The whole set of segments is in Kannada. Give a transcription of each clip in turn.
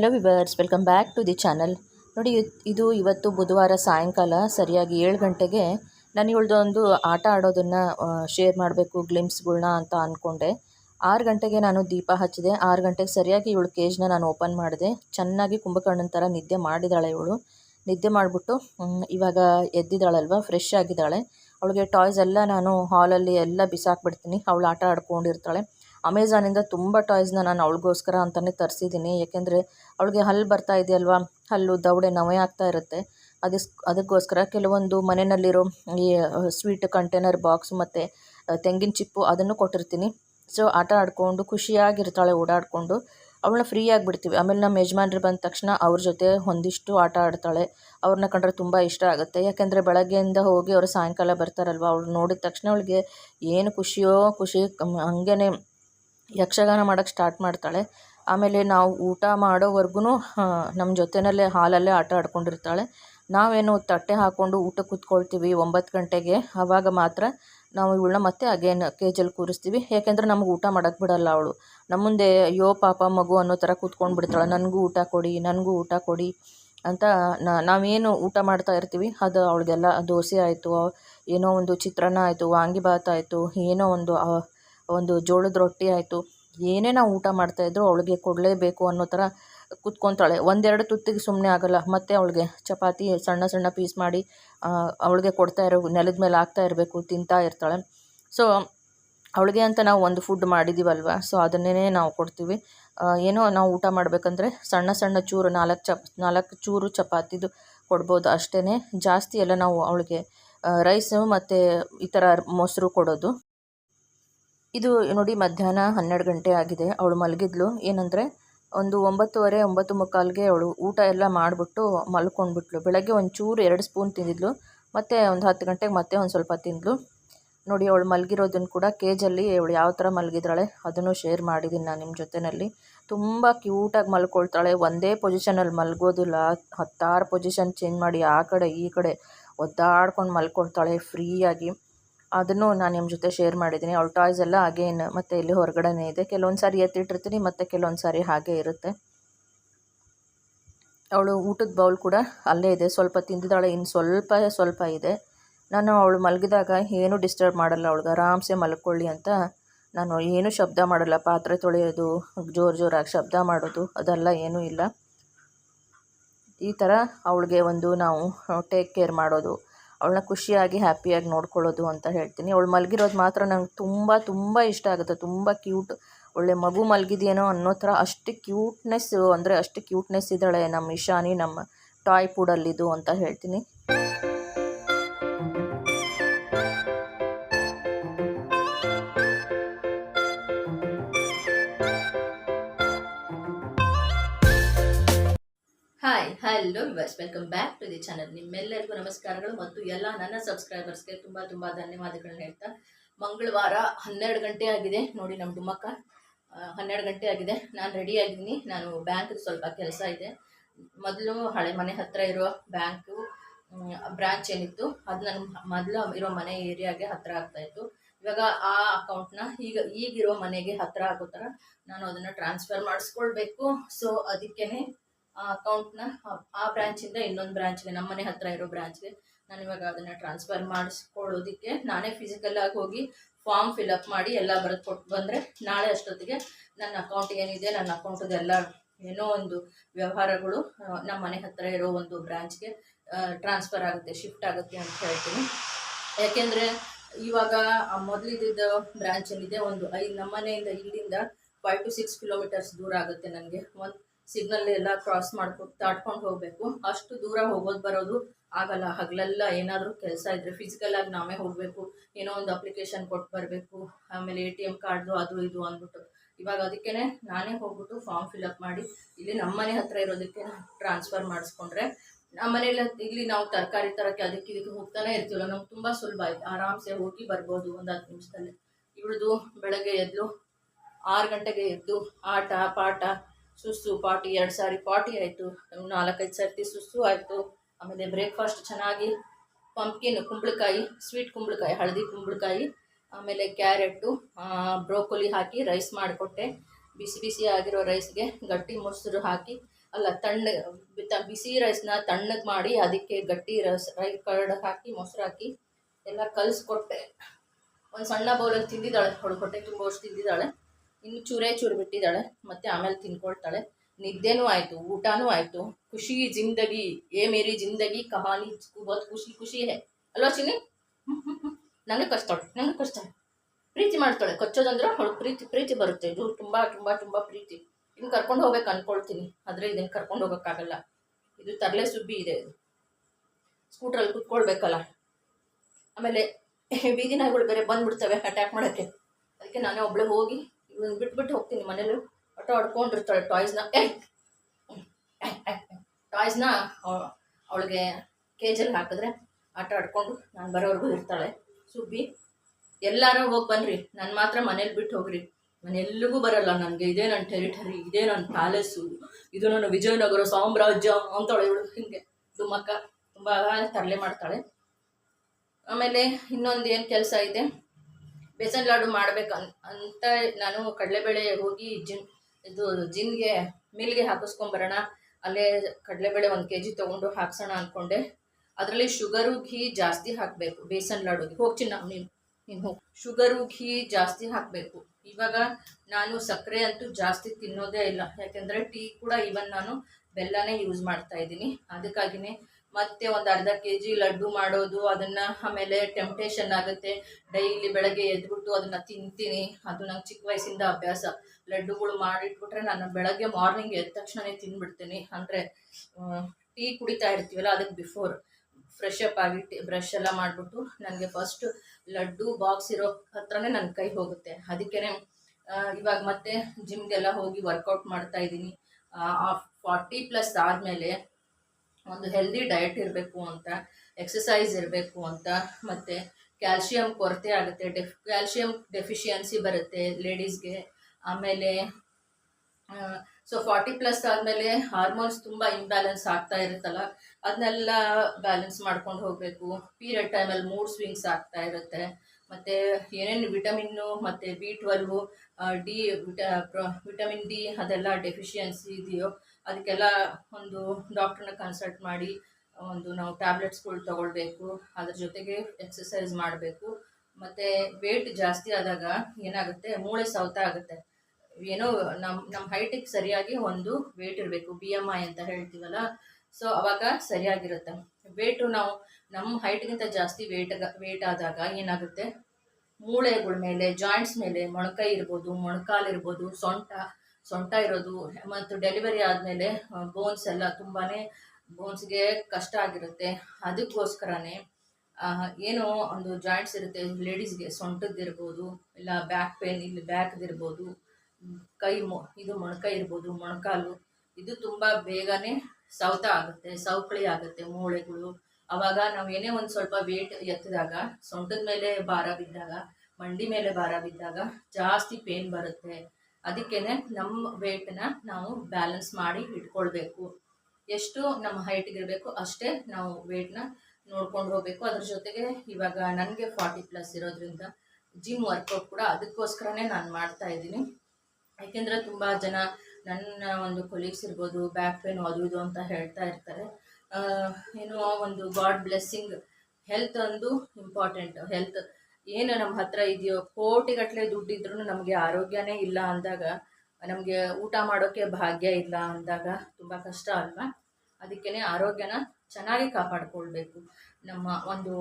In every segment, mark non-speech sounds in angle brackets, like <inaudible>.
Hello viewers welcome back to the channel ನೋಡಿ ಇದು ಇವತ್ತು ಬುಧವಾರ ಸಾಯಂಕಾಲ, ಸರಿಯಾಗಿ ಏಳು ಗಂಟೆಗೆ ನಾನು ಇವಳ್ದೊಂದು ಆಟ ಆಡೋದನ್ನು ಶೇರ್ ಮಾಡಬೇಕು ಗ್ಲಿಮ್ಸ್ಗಳ್ನ ಅಂತ ಅಂದ್ಕೊಂಡೆ ಆರು ಗಂಟೆಗೆ ನಾನು ದೀಪ ಹಚ್ಚಿದೆ. ಆರು ಗಂಟೆಗೆ ಸರಿಯಾಗಿ ಇವಳು ಕೇಜ್ನ ನಾನು ಓಪನ್ ಮಾಡಿದೆ. ಚೆನ್ನಾಗಿ ಕುಂಭಕರ್ಣನ ಥರ ನಿದ್ದೆ ಮಾಡಿದಾಳೆ ಇವಳು. ನಿದ್ದೆ ಮಾಡಿಬಿಟ್ಟು ಇವಾಗ ಎದ್ದಿದ್ದಾಳಲ್ವ ಫ್ರೆಶ್ ಆಗಿದ್ದಾಳೆ. ಅವಳಿಗೆ ಟಾಯ್ಸ್ ಎಲ್ಲ ನಾನು ಹಾಲಲ್ಲಿ ಎಲ್ಲ ಬಿಸಾಕ್ಬಿಡ್ತೀನಿ. ಅವಳು ಆಟ ಆಡ್ಕೊಂಡಿರ್ತಾಳೆ. ಅಮೆಝಾನಿಂದ ತುಂಬ ಟಾಯ್ಸ್ನ ನಾನು ಅವಳಿಗೋಸ್ಕರ ಅಂತಲೇ ತರಿಸಿದ್ದೀನಿ ಏಕೆಂದರೆ ಅವಳಿಗೆ ಹಲ್ಲು ಬರ್ತಾ ಇದೆಯಲ್ವಾ? ಹಲ್ಲು ದವಡೆ ನವೆ ಆಗ್ತಾ ಇರುತ್ತೆ. ಅದಸ್, ಅದಕ್ಕೋಸ್ಕರ ಕೆಲವೊಂದು ಮನೆಯಲ್ಲಿರೋ ಈ ಸ್ವೀಟ್ ಕಂಟೈನರ್ ಬಾಕ್ಸ್ ಮತ್ತು ತೆಂಗಿನ ಚಿಪ್ಪು ಅದನ್ನು ಕೊಟ್ಟಿರ್ತೀನಿ. ಸೊ, ಆಟ ಆಡಿಕೊಂಡು ಖುಷಿಯಾಗಿರ್ತಾಳೆ, ಓಡಾಡಿಕೊಂಡು. ಅವಳನ್ನ ಫ್ರೀಯಾಗಿ ಬಿಡ್ತೀವಿ ಆಮೇಲೆ ನಮ್ಮ ಯಜಮಾನ್ರು ಬಂದ ತಕ್ಷಣ ಅವ್ರ ಜೊತೆ ಒಂದಿಷ್ಟು ಆಟ ಆಡ್ತಾಳೆ. ಅವ್ರನ್ನ ಕಂಡ್ರೆ ತುಂಬ ಇಷ್ಟ ಆಗುತ್ತೆ. ಯಾಕೆಂದರೆ ಬೆಳಗ್ಗೆಯಿಂದ ಹೋಗಿ ಅವರು ಸಾಯಂಕಾಲ ಬರ್ತಾರಲ್ವ? ಅವ್ಳು ನೋಡಿದ ತಕ್ಷಣ ಅವಳಿಗೆ ಏನು ಖುಷಿಯೋ, ಖುಷಿ ಹಂಗೇ ಯಕ್ಷಗಾನ ಮಾಡೋಕ್ಕೆ ಸ್ಟಾರ್ಟ್ ಮಾಡ್ತಾಳೆ. ಆಮೇಲೆ ನಾವು ಊಟ ಮಾಡೋವರೆಗೂ ನಮ್ಮ ಜೊತೆಯಲ್ಲೇ ಹಾಲಲ್ಲೇ ಆಟ ಆಡ್ಕೊಂಡಿರ್ತಾಳೆ. ನಾವೇನು ತಟ್ಟೆ ಹಾಕ್ಕೊಂಡು ಊಟ ಕೂತ್ಕೊಳ್ತೀವಿ ಒಂಬತ್ತು ಗಂಟೆಗೆ ಆವಾಗ ಮಾತ್ರ ನಾವು ಇವಳನ್ನ ಮತ್ತೆ ಅಗೇನ್ ಕೇಜಲ್ಲಿ ಕೂರಿಸ್ತೀವಿ. ಯಾಕೆಂದರೆ ನಮ್ಗೆ ಊಟ ಮಾಡೋಕ್ಕೆ ಬಿಡಲ್ಲ ಅವಳು. ನಮ್ಮ ಮುಂದೆ, ಅಯ್ಯೋ, ಪಾಪ, ಮಗು ಅನ್ನೋ ಥರ ಕೂತ್ಕೊಂಡು ಬಿಡ್ತಾಳೆ. ನನಗೂ ಊಟ ಕೊಡಿ, ನನಗೂ ಊಟ ಕೊಡಿ ಅಂತ ನಾವೇನು ಊಟ ಮಾಡ್ತಾ ಇರ್ತೀವಿ. ಅದು ಅವಳಿಗೆಲ್ಲ ದೋಸೆ ಆಯಿತು, ಏನೋ ಒಂದು ಚಿತ್ರಾನ್ನ ಆಯಿತು, ವಾಂಗಿಭಾತ್ ಆಯಿತು, ಏನೋ ಒಂದು ಒಂದು ಜೋಳದ ರೊಟ್ಟಿ ಆಯಿತು. ಏನೇ ನಾವು ಊಟ ಮಾಡ್ತಾಯಿದ್ರು ಅವಳಿಗೆ ಕೊಡಲೇಬೇಕು ಅನ್ನೋ ಥರ ಕುತ್ಕೊತಾಳೆ. ಒಂದೆರಡು ತುತ್ತಿಗೆ ಸುಮ್ಮನೆ ಆಗೋಲ್ಲ. ಮತ್ತು ಅವಳಿಗೆ ಚಪಾತಿ ಸಣ್ಣ ಸಣ್ಣ ಪೀಸ್ ಮಾಡಿ ಅವಳಿಗೆ ಕೊಡ್ತಾ ಇರೋ ನೆಲದ ಮೇಲೆ ಆಗ್ತಾ ಇರಬೇಕು, ತಿಂತಾ ಇರ್ತಾಳೆ. ಸೊ ಅವಳಿಗೆ ಅಂತ ನಾವು ಒಂದು ಫುಡ್ ಮಾಡಿದ್ದೀವಲ್ವ ಸೊ ಅದನ್ನೇ ನಾವು ಕೊಡ್ತೀವಿ. ಏನೋ ನಾವು ಊಟ ಮಾಡಬೇಕಂದ್ರೆ ಸಣ್ಣ ಸಣ್ಣ ಚೂರು, ನಾಲ್ಕು ಚಪ್, ನಾಲ್ಕು ಚೂರು ಚಪಾತಿದು ಕೊಡ್ಬೋದು ಅಷ್ಟೇ ಜಾಸ್ತಿ ಎಲ್ಲ ನಾವು ಅವಳಿಗೆ ರೈಸು ಮತ್ತು ಈ ಥರ ಮೊಸರು ಕೊಡೋದು. ಇದು ನೋಡಿ ಮಧ್ಯಾಹ್ನ ಹನ್ನೆರಡು ಗಂಟೆ ಆಗಿದೆ. ಅವಳು ಮಲಗಿದ್ಲು. ಏನಂದರೆ, ಒಂದು ಒಂಬತ್ತುವರೆ, ಒಂಬತ್ತು ಮುಕ್ಕಾಲ್ಗೆ ಅವಳು ಊಟ ಎಲ್ಲ ಮಾಡಿಬಿಟ್ಟು ಮಲ್ಕೊಂಡ್ಬಿಟ್ಲು. ಬೆಳಗ್ಗೆ ಒಂದು ಚೂರು ಎರಡು ಸ್ಪೂನ್ ತಿಂದಿದ್ಲು. ಮತ್ತು ಒಂದು ಹತ್ತು ಗಂಟೆಗೆ ಮತ್ತೆ ಒಂದು ಸ್ವಲ್ಪ ತಿಂದಳು ನೋಡಿ, ಅವಳು ಮಲಗಿರೋದನ್ನು ಕೂಡ ಕೇಜಲ್ಲಿ ಅವಳು ಯಾವ ಥರ ಮಲಗಿದ್ದಾಳೆ ಅದನ್ನು ಶೇರ್ ಮಾಡಿದ್ದೀನಿ ನಾನು ನಿಮ್ಮ ಜೊತೆಯಲ್ಲಿ. ತುಂಬ ಕ್ಯೂಟಾಗಿ ಮಲ್ಕೊಳ್ತಾಳೆ. ಒಂದೇ ಪೊಸಿಷನಲ್ಲಿ ಮಲಗೋದಿಲ್ಲ. ಹತ್ತಾರು ಪೊಸಿಷನ್ ಚೇಂಜ್ ಮಾಡಿ ಆ ಕಡೆ, ಈ ಕಡೆ ಒದ್ದಾಡ್ಕೊಂಡು ಮಲ್ಕೊಳ್ತಾಳೆ ಫ್ರೀಯಾಗಿ. ಅದನ್ನು ನಾನು ನಿಮ್ಮ ಜೊತೆ ಶೇರ್ ಮಾಡಿದ್ದೀನಿ. ಅವ್ಳ ಟಾಯ್ಸ್ ಎಲ್ಲ ಅಗೇನ್ ಮತ್ತು ಇಲ್ಲಿ ಹೊರಗಡೆನೇ ಇದೆ. ಕೆಲವೊಂದು ಸಾರಿ ಎತ್ತಿಟ್ಟಿರ್ತೀನಿ, ಮತ್ತು ಕೆಲವೊಂದು ಸಾರಿ ಹಾಗೆ ಇರುತ್ತೆ. ಅವಳು ಊಟದ ಬೌಲ್ ಕೂಡ ಅಲ್ಲೇ ಇದೆ. ಸ್ವಲ್ಪ ತಿಂದಿದ್ದಾಳೆ, ಇನ್ನು ಸ್ವಲ್ಪ ಸ್ವಲ್ಪ ಇದೆ. ನಾನು ಅವಳು ಮಲಗಿದಾಗ ಏನೂ ಡಿಸ್ಟರ್ಬ್ ಮಾಡಲ್ಲ, ಅವಳಿಗೆ ಆರಾಮ್ಸೆ ಮಲ್ಕೊಳ್ಳಿ ಅಂತ ನಾನು ಏನು ಶಬ್ದ ಮಾಡಲ್ಲ. ಪಾತ್ರೆ ತೊಳೆಯೋದು, ಜೋರು ಜೋರಾಗಿ ಶಬ್ದ ಮಾಡೋದು, ಅದೆಲ್ಲ ಏನೂ ಇಲ್ಲ. ಈ ಥರ ಅವಳಿಗೆ ಒಂದು ನಾವು ಟೇಕ್ ಕೇರ್ ಮಾಡೋದು. ಅವಳನ್ನ ಖುಷಿಯಾಗಿ, ಹ್ಯಾಪಿಯಾಗಿ ನೋಡ್ಕೊಳ್ಳೋದು ಅಂತ ಹೇಳ್ತೀನಿ. ಅವಳು ಮಲಗಿರೋದು ಮಾತ್ರ ನಂಗೆ ತುಂಬ ತುಂಬ ಇಷ್ಟ ಆಗುತ್ತೆ. ತುಂಬ ಕ್ಯೂಟ್ ಒಳ್ಳೆ ಮಗು ಮಲಗಿದೆಯೇನೋ ಅನ್ನೋ ಥರ ಅಷ್ಟು ಕ್ಯೂಟ್ನೆಸ್, ಅಂದರೆ ಅಷ್ಟು ಕ್ಯೂಟ್ನೆಸ್ ಇದ್ದಾಳೆ ನಮ್ಮ ಇಶಾನಿ ನಮ್ಮ ಟಾಯ್ ಪೂಡಲ್ಲಿದು ಅಂತ ಹೇಳ್ತೀನಿ. Hello viewers welcome back to the channel ನಿಮ್ಮೆಲ್ಲರಿಗೂ ನಮಸ್ಕಾರಗಳು ಮತ್ತು ಎಲ್ಲ ನನ್ನ ಸಬ್ಸ್ಕ್ರೈಬರ್ಸ್ಗೆ ತುಂಬ ತುಂಬ ಧನ್ಯವಾದಗಳನ್ನ ಹೇಳ್ತಾ ಮಂಗಳವಾರ ಹನ್ನೆರಡು ಗಂಟೆ ಆಗಿದೆ. ನೋಡಿ ನಮ್ಮ ಡುಮ್ಮಕ್ಕ ಹನ್ನೆರಡು ಗಂಟೆ ಆಗಿದೆ. ನಾನು ರೆಡಿ ಆಗಿದ್ದೀನಿ. ನಾನು ಬ್ಯಾಂಕ್ ಸ್ವಲ್ಪ ಕೆಲಸ ಇದೆ. ಮೊದಲು ಹಳೆ ಮನೆ ಹತ್ತಿರ ಇರೋ ಬ್ಯಾಂಕು ಬ್ರಾಂಚ್ ಏನಿತ್ತು, ಅದು ನನ್ನ ಮೊದಲು ಇರೋ ಮನೆ ಏರಿಯಾಗೆ ಹತ್ತಿರ ಆಗ್ತಾ ಇತ್ತು. ಇವಾಗ ಆ ಅಕೌಂಟ್ನ ಈಗ, ಈಗಿರೋ ಮನೆಗೆ ಹತ್ತಿರ ಆಗೋ ಥರ ನಾನು ಅದನ್ನು ಟ್ರಾನ್ಸ್ಫರ್ ಮಾಡಿಸ್ಕೊಳ್ಬೇಕು. ಸೊ ಅದಕ್ಕೇ ಆ ಅಕೌಂಟ್ನ, ಆ ಬ್ರಾಂಚಿಂದ ಇನ್ನೊಂದು ಬ್ರಾಂಚ್ಗೆ, ನಮ್ಮ ಮನೆ ಹತ್ರ ಇರೋ ಬ್ರಾಂಚ್ಗೆ ನಾನು ಇವಾಗ ಅದನ್ನು ಟ್ರಾನ್ಸ್ಫರ್ ಮಾಡಿಸ್ಕೊಳ್ಳೋದಕ್ಕೆ ನಾನೇ ಫಿಸಿಕಲ್ ಆಗಿ ಹೋಗಿ ಫಾರ್ಮ್ ಫಿಲಪ್ ಮಾಡಿ ಎಲ್ಲ ಬರೆದು ಕೊಟ್ಟು ಬಂದರೆ ನಾಳೆ ಅಷ್ಟೊತ್ತಿಗೆ ನನ್ನ ಅಕೌಂಟ್ ಏನಿದೆ, ನನ್ನ ಅಕೌಂಟದ ಎಲ್ಲ ಏನೋ ಒಂದು ವ್ಯವಹಾರಗಳು ನಮ್ಮ ಮನೆ ಹತ್ತಿರ ಇರೋ ಒಂದು ಬ್ರಾಂಚ್ಗೆ ಟ್ರಾನ್ಸ್ಫರ್ ಆಗುತ್ತೆ, ಶಿಫ್ಟ್ ಆಗುತ್ತೆ ಅಂತ ಹೇಳ್ತೀನಿ. ಯಾಕೆಂದರೆ ಇವಾಗ ಮೊದಲಿದ್ದ ಬ್ರಾಂಚ್ ಏನಿದೆ ಒಂದು ಐದು, ನಮ್ಮ ಮನೆಯಿಂದ ಇಲ್ಲಿಂದ ಫೈವ್ ಟು ಸಿಕ್ಸ್ ಕಿಲೋಮೀಟರ್ಸ್ ದೂರ ಆಗುತ್ತೆ ನನಗೆ. ಒಂದು ಸಿಗ್ನಲ್ ಎಲ್ಲ ಕ್ರಾಸ್ ಮಾಡ್ಕೊಂಡು ದಾಟ್ಕೊಂಡು ಹೋಗಬೇಕು. ಅಷ್ಟು ದೂರ ಹೋಗೋದು ಬರೋದು ಆಗಲ್ಲ. ಹಗಲೆಲ್ಲ ಏನಾದರೂ ಕೆಲಸ ಇದ್ದರೆ ಫಿಸಿಕಲ್ ಆಗಿ ನಾವೇ ಹೋಗಬೇಕು. ಏನೋ ಒಂದು ಅಪ್ಲಿಕೇಶನ್ ಕೊಟ್ಟು ಬರಬೇಕು. ಆಮೇಲೆ ಎ ಟಿ ಎಂ ಕಾರ್ಡ್ದು ಅದು ಇದು ಅಂದ್ಬಿಟ್ಟು. ಇವಾಗ ಅದಕ್ಕೇ ನಾನೇ ಹೋಗ್ಬಿಟ್ಟು ಫಾರ್ಮ್ ಫಿಲಪ್ ಮಾಡಿ ಇಲ್ಲಿ ನಮ್ಮ ಮನೆ ಹತ್ರ ಇರೋದಕ್ಕೆ ಟ್ರಾನ್ಸ್ಫರ್ ಮಾಡಿಸ್ಕೊಂಡ್ರೆ ನಮ್ಮ ಮನೇಲಿ ಇಲ್ಲಿ ನಾವು ತರಕಾರಿ ತರಕ್ಕೆ ಅದಕ್ಕೆ ಇದಕ್ಕೆ ಹೋಗ್ತಾನೆ ಇರ್ತೀವಲ್ಲ. ನಮ್ಗೆ ತುಂಬ ಸುಲಭ ಆಯ್ತು. ಆರಾಮ್ಸೆ ಹೋಗಿ ಬರ್ಬೋದು ಒಂದು ಹತ್ತು ನಿಮಿಷದಲ್ಲಿ. ಇವಳದು ಬೆಳಗ್ಗೆ ಎದ್ದು ಆರು ಗಂಟೆಗೆ ಎದ್ದು ಆಟ, ಪಾಠ ಸುಸ್ಸು, ಪಾರ್ಟಿ, ಎರಡು ಸಾರಿ ಪಾರ್ಟಿ ಆಯಿತು. ನಾಲ್ಕೈದು ಸರ್ತಿ ಸುಸ್ತು ಆಯಿತು. ಆಮೇಲೆ ಬ್ರೇಕ್ಫಾಸ್ಟ್ ಚೆನ್ನಾಗಿ ಪಂಪ್ಕಿನ್ ಕುಂಬಳಕಾಯಿ ಸ್ವೀಟ್ ಕುಂಬಳಕಾಯಿ, ಹಳದಿ ಕುಂಬಳಕಾಯಿ, ಆಮೇಲೆ ಕ್ಯಾರೆಟು ಬ್ರೋಕೊಲಿ ಹಾಕಿ ರೈಸ್ ಮಾಡಿಕೊಟ್ಟೆ. ಬಿಸಿ ಬಿಸಿ ಆಗಿರೋ ರೈಸ್ಗೆ ಗಟ್ಟಿ ಮೊಸರು ಹಾಕಿ, ಅಲ್ಲ ತಣ್ಣ ಬಿಸಿ ರೈಸ್ನ ತಣ್ಣಗೆ ಮಾಡಿ ಅದಕ್ಕೆ ಗಟ್ಟಿ ರಸ್ ರೈ ಕರ್ಡ್ ಹಾಕಿ, ಮೊಸರು ಹಾಕಿ ಎಲ್ಲ ಕಲಿಸ್ಕೊಟ್ಟೆ. ಒಂದು ಸಣ್ಣ ಬೌಲಲ್ಲಿ ತಿಂದಿದ್ದಾಳೆ. ಹೊಡ್ಕೊಟ್ಟೆ ತುಂಬ ವರ್ಷ ತಿಂದಿದ್ದಾಳೆ. ಇನ್ನು ಚೂರೇ ಚೂರು ಬಿಟ್ಟಿದ್ದಾಳೆ, ಮತ್ತೆ ಆಮೇಲೆ ತಿನ್ಕೊಳ್ತಾಳೆ. ನಿದ್ದೆನೂ ಆಯಿತು, ಊಟನೂ ಆಯಿತು. ಖುಷಿ ಜಿಂದಗಿ, ಏ ಮೇರಿ ಜಿಂದಗಿ, ಕಹಾನಿ ಬಹುತ್ ಖುಷಿ ಖುಷಿ ಹೇ. ಅಲ್ವಾ ಚಿನ್ನಿ? ನನಗೆ ಕಚ್ತಾಳೆ ನನಗೆ ಕಚ್ತಾಳೆ ಪ್ರೀತಿ ಮಾಡ್ತಾಳೆ, ಕಚ್ಚೋದಂದ್ರೆ ಅವಳು ಪ್ರೀತಿ ಪ್ರೀತಿ ಬರುತ್ತೆ. ಇದು ತುಂಬ ತುಂಬ ತುಂಬ ಪ್ರೀತಿ. ಇನ್ನು ಕರ್ಕೊಂಡು ಹೋಗ್ಬೇಕು ಅನ್ಕೊಳ್ತೀನಿ, ಆದ್ರೆ ಇದನ್ನು ಕರ್ಕೊಂಡು ಹೋಗೋಕ್ಕಾಗಲ್ಲ. ಇದು ತರಲೆ ಸುಬ್ಬಿ ಇದೆ ಇದು. ಸ್ಕೂಟ್ರಲ್ಲಿ ಕುತ್ಕೊಳ್ಬೇಕಲ್ಲ. ಆಮೇಲೆ <laughs> ಬೀದಿ ನಾಯಿಗಳು ಬೇರೆ ಬಂದ್ಬಿಡ್ತವೆ ಅಟ್ಯಾಕ್ ಮಾಡೋಕ್ಕೆ. ಅದಕ್ಕೆ ನಾನೇ ಒಬ್ಳೆ ಹೋಗಿ ಬಿಟ್ಬಿಟ್ಟು ಹೋಗ್ತೀನಿ ಮನೇಲಿ. ಆಟ ಆಡ್ಕೊಂಡಿರ್ತಾಳೆ ಟಾಯ್ಸ್ನ ಟಾಯ್ಸ್ನ ಅವಳಿಗೆ ಕೇಜಲ್ಲಿ ಹಾಕಿದ್ರೆ ಆಟ ಆಡ್ಕೊಂಡು ನಾನು ಬರೋವರೆಗೂ ಇರ್ತಾಳೆ. ಸುಬ್ಬಿ, ಎಲ್ಲಾರು ಹೋಗಿ ಬನ್ನಿರಿ ನಾನು ಮಾತ್ರ ಮನೇಲಿ ಬಿಟ್ಟು ಹೋಗ್ರಿ. ನಾನು ಎಲ್ಲಿಗೂ ಬರಲ್ಲ ನನಗೆ. ಇದೇ ನನ್ನ ಟೆರಿಟರಿ ಇದೇ ನನ್ನ ಪ್ಯಾಲೇಸು ಇದು ನನ್ನ ವಿಜಯನಗರ ಸಾಮ್ರಾಜ್ಯ ಅಂತಾಳೆ ಇವಳು ಹಿಂಗೆ ತುಂಬಾ ತುಂಬ ತರಲೆ ಮಾಡ್ತಾಳೆ. ಆಮೇಲೆ ಇನ್ನೊಂದು ಏನು ಕೆಲಸ ಇದೆ? ಬೇಸನ್ ಲಾಡು ಮಾಡ್ಬೇಕು ಅಂತ ನಾನು ಕಡಲೆಬೇಳೆ ಹೋಗಿ ಜಿನ್, ಇದು ಜಿನ್ಗೆ ಮಿಲ್ಗೆ ಹಾಕಿಸ್ಕೊಂಬರೋಣ ಅಲ್ಲೇ ಕಡಲೆಬೇಳೆ ಒಂದು ಕೆ ಜಿ ತೊಗೊಂಡು ಹಾಕ್ಸೋಣ ಅಂದ್ಕೊಂಡೆ ಅದರಲ್ಲಿ ಶುಗರು, ಘೀ ಜಾಸ್ತಿ ಹಾಕಬೇಕು ಬೇಸನ್ ಲಾಡುಗೆ. ಹೋಗ್ತೀನಿ ನಾವು ನೀನು ನೀನು ಹೋಗಿ. ಶುಗರು, ಘೀ ಜಾಸ್ತಿ ಹಾಕಬೇಕು. ಇವಾಗ ನಾನು ಸಕ್ಕರೆ ಅಂತೂ ಜಾಸ್ತಿ ತಿನ್ನೋದೇ ಇಲ್ಲ. ಯಾಕೆಂದರೆ ಟೀ ಕೂಡ ಇವನ್ ನಾನು ಬೆಲ್ಲನೇ ಯೂಸ್ ಮಾಡ್ತಾ ಇದ್ದೀನಿ. ಅದಕ್ಕಾಗಿಯೇ ಮತ್ತೆ ಒಂದು ಅರ್ಧ ಕೆ ಜಿ ಲಡ್ಡು ಮಾಡೋದು, ಅದನ್ನು ಆಮೇಲೆ ಟೆಂಪ್ಟೇಷನ್ ಆಗುತ್ತೆ. ಡೈಲಿ ಬೆಳಗ್ಗೆ ಎದ್ಬಿಟ್ಟು ಅದನ್ನು ತಿಂತೀನಿ. ಅದು ನಂಗೆ ಚಿಕ್ಕ ವಯಸ್ಸಿಂದ ಅಭ್ಯಾಸ. ಲಡ್ಡುಗಳು ಮಾಡಿಟ್ಬಿಟ್ರೆ ನಾನು ಬೆಳಗ್ಗೆ ಮಾರ್ನಿಂಗ್ ಎದ್ದ ತಕ್ಷಣನೇ ತಿಂದ್ಬಿಡ್ತೀನಿ ಅಂದರೆ ಟೀ ಕುಡಿತಾ ಇರ್ತೀವಲ್ಲ ಅದಕ್ಕೆ ಬಿಫೋರ್ ಫ್ರೆಶ್ ಅಪ್ ಆಗಿ ಬ್ರಷ್ ಎಲ್ಲ ಮಾಡಿಬಿಟ್ಟು ನನಗೆ ಫಸ್ಟ್ ಲಡ್ಡು ಬಾಕ್ಸ್ ಇರೋ ಹತ್ರನೇ ನನ್ನ ಕೈ ಹೋಗುತ್ತೆ. ಅದಕ್ಕೇನೆ ಇವಾಗ ಮತ್ತೆ ಜಿಮ್ಗೆಲ್ಲ ಹೋಗಿ ವರ್ಕೌಟ್ ಮಾಡ್ತಾ ಇದ್ದೀನಿ. ಫಾರ್ಟಿ ಪ್ಲಸ್ ಆದಮೇಲೆ ಒಂದು ಹೆಲ್ದಿ ಡಯಟ್ ಇರಬೇಕು ಅಂತ ಎಕ್ಸಸೈಸ್ ಇರಬೇಕು ಅಂತ, ಮತ್ತು ಕ್ಯಾಲ್ಶಿಯಂ ಕೊರತೆ ಆಗುತ್ತೆ ಡೆಫ್ ಕ್ಯಾಲ್ಶಿಯಂ ಡೆಫಿಷಿಯನ್ಸಿ ಬರುತ್ತೆ ಲೇಡೀಸ್ಗೆ ಆಮೇಲೆ ಸೊ ಫಾರ್ಟಿ ಪ್ಲಸ್ ಆದಮೇಲೆ ಹಾರ್ಮೋನ್ಸ್ ತುಂಬ ಇಂಬ್ಯಾಲೆನ್ಸ್ ಆಗ್ತಾ ಇರುತ್ತಲ್ಲ ಅದನ್ನೆಲ್ಲ ಬ್ಯಾಲೆನ್ಸ್ ಮಾಡ್ಕೊಂಡು ಹೋಗಬೇಕು. ಪೀರಿಯಡ್ ಟೈಮಲ್ಲಿ ಮೂಡ್ ಸ್ವಿಂಗ್ಸ್ ಆಗ್ತಾ ಇರುತ್ತೆ. ಮತ್ತು ಏನೇನು ವಿಟಮಿನ್ನು ಮತ್ತು B twelve D vita vitamin D ಅದೆಲ್ಲ ಡೆಫಿಷಿಯನ್ಸಿ ಇದೆಯೋ ಅದಕ್ಕೆಲ್ಲ ಒಂದು ಡಾಕ್ಟ್ರನ್ನ ಕನ್ಸಲ್ಟ್ ಮಾಡಿ, ಒಂದು ನಾವು ಟ್ಯಾಬ್ಲೆಟ್ಸ್ಗಳು ತಗೊಳ್ಬೇಕು, ಅದ್ರ ಜೊತೆಗೆ ಎಕ್ಸಸೈಸ್ ಮಾಡಬೇಕು. ಮತ್ತು ವೇಟ್ ಜಾಸ್ತಿ ಆದಾಗ ಏನಾಗುತ್ತೆ? ಮೂಳೆ ಸೌತ ಆಗುತ್ತೆ. ಏನೋ ನಮ್ಮ ನಮ್ಮ ಹೈಟಿಗೆ ಸರಿಯಾಗಿ ಒಂದು ವೇಟ್ ಇರಬೇಕು ಬಿ ಎಂ ಐ ಅಂತ ಹೇಳ್ತೀವಲ್ಲ? ಸೊ ಅವಾಗ ಸರಿಯಾಗಿರುತ್ತೆ. ವೇಟು ನಾವು ನಮ್ಮ ಹೈಟ್ಗಿಂತ ಜಾಸ್ತಿ ವೇಟ್ ವೇಟ್ ಆದಾಗ ಏನಾಗುತ್ತೆ? ಮೂಳೆಗಳ ಮೇಲೆ ಜಾಯಿಂಟ್ಸ್ ಮೇಲೆ ಮೊಣಕೈ ಇರ್ಬೋದು, ಮೊಣಕಾಲು ಇರ್ಬೋದು, ಸೊಂಟ ಸೊಂಟ ಇರೋದು, ಮತ್ತು ಡೆಲಿವರಿ ಆದಮೇಲೆ ಬೋನ್ಸ್ ಎಲ್ಲ ತುಂಬಾ ಬೋನ್ಸ್ಗೆ ಕಷ್ಟ ಆಗಿರುತ್ತೆ. ಅದಕ್ಕೋಸ್ಕರನೇ ಏನೋ ಒಂದು ಜಾಯಿಂಟ್ಸ್ ಇರುತ್ತೆ ಲೇಡೀಸ್ಗೆ ಸೊಂಟದ್ದಿರ್ಬೋದು, ಇಲ್ಲ ಬ್ಯಾಕ್ ಪೇನ್ ಇಲ್ಲಿ ಬ್ಯಾಕ್ದಿರ್ಬೋದು ಕೈ ಮೊ, ಇದು ಮೊಣಕೈ ಇರ್ಬೋದು, ಮೊಣಕಾಲು, ಇದು ತುಂಬ ಬೇಗನೆ ಸೌತ ಆಗುತ್ತೆ, ಸೌಕಳಿ ಆಗುತ್ತೆ ಮೂಳೆಗಳು. ಅವಾಗ ನಾವು ಏನೇ ಒಂದು ಸ್ವಲ್ಪ ವೇಟ್ ಎತ್ತಿದಾಗ ಸೊಂಟದ ಮೇಲೆ ಭಾರ ಬಿದ್ದಾಗ, ಮಂಡಿ ಮೇಲೆ ಭಾರ ಬಿದ್ದಾಗ ಜಾಸ್ತಿ ಪೇನ್ ಬರುತ್ತೆ. ಅದಕ್ಕೇ ನಮ್ಮ ವೇಟನ್ನ ನಾವು ಬ್ಯಾಲೆನ್ಸ್ ಮಾಡಿ ಇಟ್ಕೊಳ್ಬೇಕು. ಎಷ್ಟು ನಮ್ಮ ಹೈಟ್ಗಿರಬೇಕು ಅಷ್ಟೇ ನಾವು ವೇಟ್ನ ನೋಡ್ಕೊಂಡು ಹೋಗಬೇಕು. ಅದ್ರ ಜೊತೆಗೆ ಇವಾಗ ನನಗೆ ಫಾರ್ಟಿ ಪ್ಲಸ್ ಇರೋದ್ರಿಂದ ಜಿಮ್ ವರ್ಕೌಟ್ ಕೂಡ ಅದಕ್ಕೋಸ್ಕರನೇ ನಾನು ಮಾಡ್ತಾ ಇದ್ದೀನಿ. ಯಾಕೆಂದರೆ ತುಂಬ ಜನ ನನ್ನ ಒಂದು ಕೊಲೀಗ್ಸ್ ಇರ್ಬೋದು ಬ್ಯಾಕ್ ಪೇನ್ ಅದು ಇದು ಅಂತ ಹೇಳ್ತಾ ಇರ್ತಾರೆ. ಏನೋ ಒಂದು ಗಾಡ್ ಬ್ಲೆಸ್ಸಿಂಗ್ ಹೆಲ್ತ್ ಒಂದು ಇಂಪಾರ್ಟೆಂಟ್ ಹೆಲ್ತ್ ಏನು ನಮ್ಮ ಹತ್ರ ಇದೆಯೋ? ಕೋಟಿಗಟ್ಟಲೆ ದುಡ್ಡಿದ್ರೂ ನಮಗೆ ಆರೋಗ್ಯನೇ ಇಲ್ಲ ಅಂದಾಗ, ನಮಗೆ ಊಟ ಮಾಡೋಕ್ಕೆ ಭಾಗ್ಯ ಇಲ್ಲ ಅಂದಾಗ ತುಂಬ ಕಷ್ಟ ಅಲ್ವಾ? ಅದಕ್ಕೇ ಆರೋಗ್ಯನ ಚೆನ್ನಾಗಿ ಕಾಪಾಡಿಕೊಳ್ಬೇಕು. ನಮ್ಮ ಒಂದು